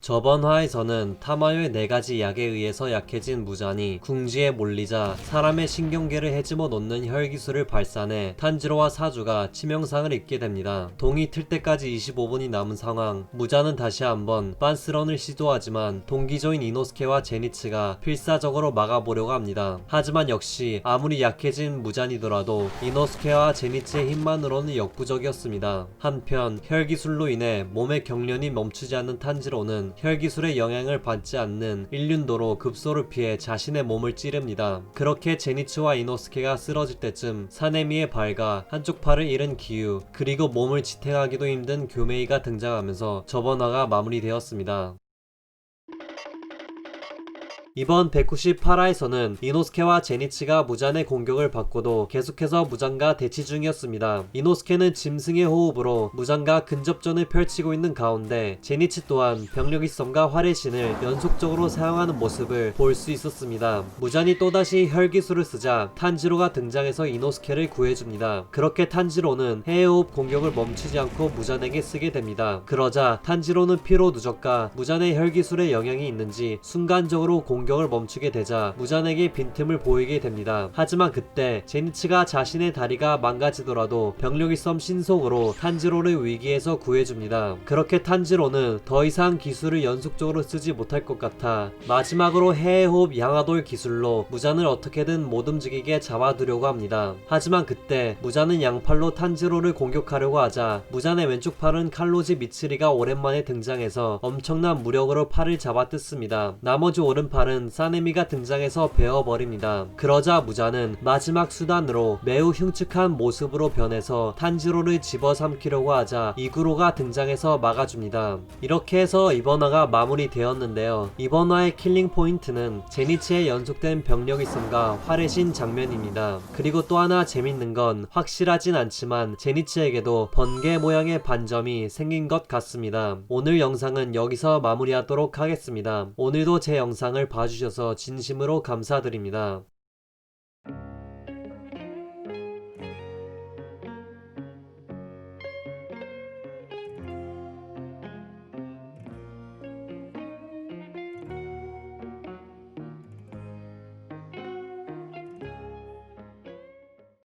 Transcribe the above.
저번 화에서는 타마요의 네 가지 약에 의해서 약해진 무잔이 궁지에 몰리자 사람의 신경계를 헤집어 놓는 혈기술을 발산해 탄지로와 사주가 치명상을 입게 됩니다. 동이 틀 때까지 25분이 남은 상황, 무잔은 다시 한번 빤스런을 시도하지만 동기조인 이노스케와 제니츠가 필사적으로 막아보려고 합니다. 하지만 역시 아무리 약해진 무잔이더라도 이노스케와 제니츠의 힘만으로는 역부족이었습니다. 한편 혈기술로 인해 몸의 경련이 멈추지 않는 탄지로는 혈기술의 영향을 받지 않는 일륜도로 급소를 피해 자신의 몸을 찌릅니다. 그렇게 제니츠와 이노스케가 쓰러질 때쯤 사네미의 발과 한쪽 팔을 잃은 기유 그리고 몸을 지탱하기도 힘든 교메이가 등장하면서 저번 화가 마무리되었습니다. 이번 198화에서는 이노스케와 제니츠가 무잔의 공격을 받고도 계속해서 무잔과 대치 중이었습니다. 이노스케는 짐승의 호흡으로 무잔과 근접전을 펼치고 있는 가운데 제니츠 또한 병력이성과 활의신을 연속적으로 사용하는 모습을 볼 수 있었습니다. 무잔이 또다시 혈기술을 쓰자 탄지로가 등장해서 이노스케를 구해줍니다. 그렇게 탄지로는 해호흡 공격을 멈추지 않고 무잔에게 쓰게 됩니다. 그러자 탄지로는 피로 누적과 무잔의 혈기술의 영향이 있는지 순간적으로 공격 을 멈추게 되자 무잔에게 빈틈을 보이게 됩니다. 하지만 그때 제니츠가 자신의 다리가 망가지더라도 병력이 썸 신속으로 탄지로를 위기에서 구해줍니다. 그렇게 탄지로는 더 이상 기술을 연속적으로 쓰지 못할 것 같아 마지막으로 해호흡 양화돌 기술로 무잔을 어떻게든 못 움직이게 잡아두려고 합니다. 하지만 그때 무잔은 양팔로 탄지로를 공격하려고 하자 무잔의 왼쪽 팔은 칼로지 미츠리가 오랜만에 등장해서 엄청난 무력으로 팔을 잡아뜯습니다. 나머지 오른팔은 사네미가 등장해서 베어버립니다. 그러자 무잔은 마지막 수단으로 매우 흉측한 모습으로 변해서 탄지로를 집어삼키려고 하자 이구로가 등장해서 막아줍니다. 이렇게 해서 이번 화가 마무리되었는데요. 이번 화의 킬링 포인트는 제니츠의 연속된 병력 있음과 활의 신 장면입니다. 그리고 또 하나 재밌는 건 확실하진 않지만 제니츠에게도 번개 모양의 반점이 생긴 것 같습니다. 오늘 영상은 여기서 마무리하도록 하겠습니다. 오늘도 제 영상을 봐주셔서 진심으로 감사드립니다.